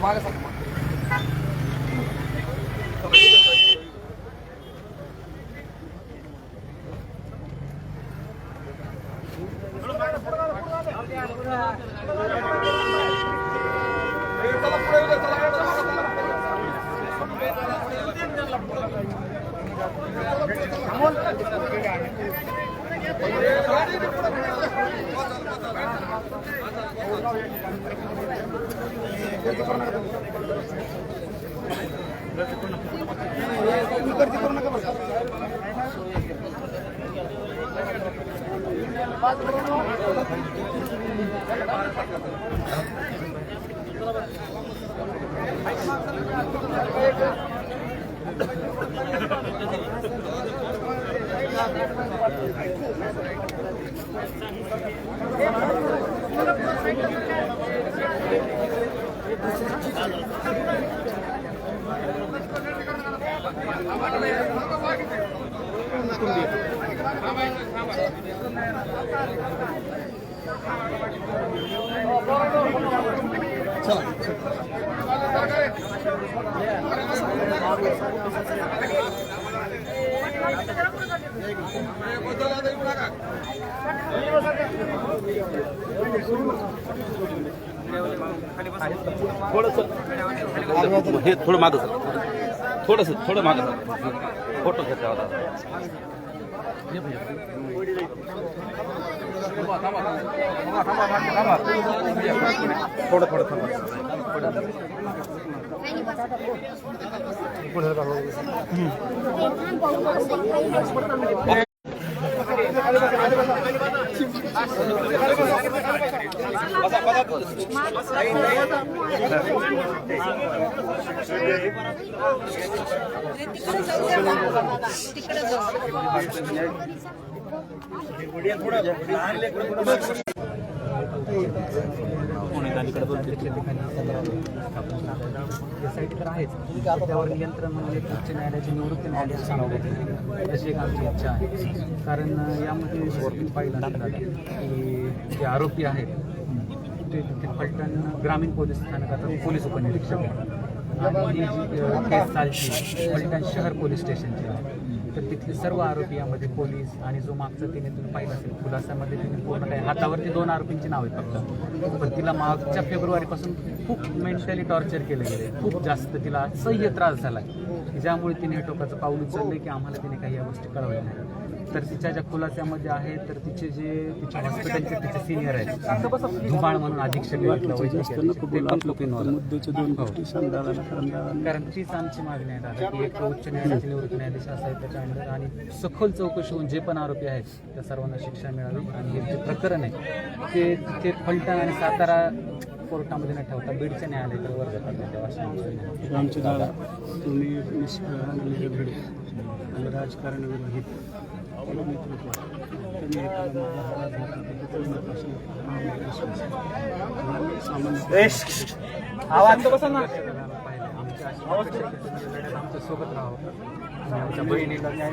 तुम्हाला गर्दी करू हे थोडं मागं सर थोडंसं थोडं मागं फोटो घेतला होता. थोडं थोडं थांबा तिकडे जाऊ साईट तर आहेच त्यावर नियंत्रण म्हणजे उच्च न्यायालयाची निवृत्ती न्यायालयाची सांगावं अशी एक आमची इच्छा आहे. कारण यामध्ये पाहिलं दादा की जे आरोपी आहेत ते ते फलटण ग्रामीण पोलीस स्थानकाचा पोलीस उपनिरीक्षक आहे आणि केस चालची फलटण शहर पोलीस स्टेशनची. तर तिथले सर्व आरोपी यामध्ये पोलीस आणि जो मागचा तिने तुम्ही पाहिलं असेल खुलासामध्ये तिने पूर्ण काही हातावरती दोन आरोपींची नाव आहेत फक्त. पण तिला मागच्या फेब्रुवारीपासून खूप मेंटली टॉर्चर केलं गेले. खूप जास्त तिला असह्य त्रास झाला. ज्यामुळे तिने हे टोकाचं पाऊल उचलले की आम्हाला तिने काही या गोष्टी कळवल्या नाही तर तिच्या ज्या खुलास्यामध्ये आहे तर तिचे जे तिच्या हॉस्पिटलचे तिचे सिनियर आहेत धुमाळ म्हणून अधीक्षक आहेत. कारण तीच आमची मागणी आहे दादा की एक उच्च न्यायालयाचे निवृत्त न्यायाधीश असावे त्याच्या अंडर आणि सखोल चौकशी होऊन जे पण आरोपी आहेत त्या सर्वांना शिक्षा मिळावी. आणि हे जे प्रकरण आहे ते तिथे फलटण आणि सातारा कोर्टामध्ये न ठेवता बीडच्या न्यायालयाकडे वर्ग अशी आमची दादा तुम्ही आणि राजकारण सामान्य आवाज बसा ना. आमच्या आमच्यासोबत राहावं आमच्या बहिणीला न्याय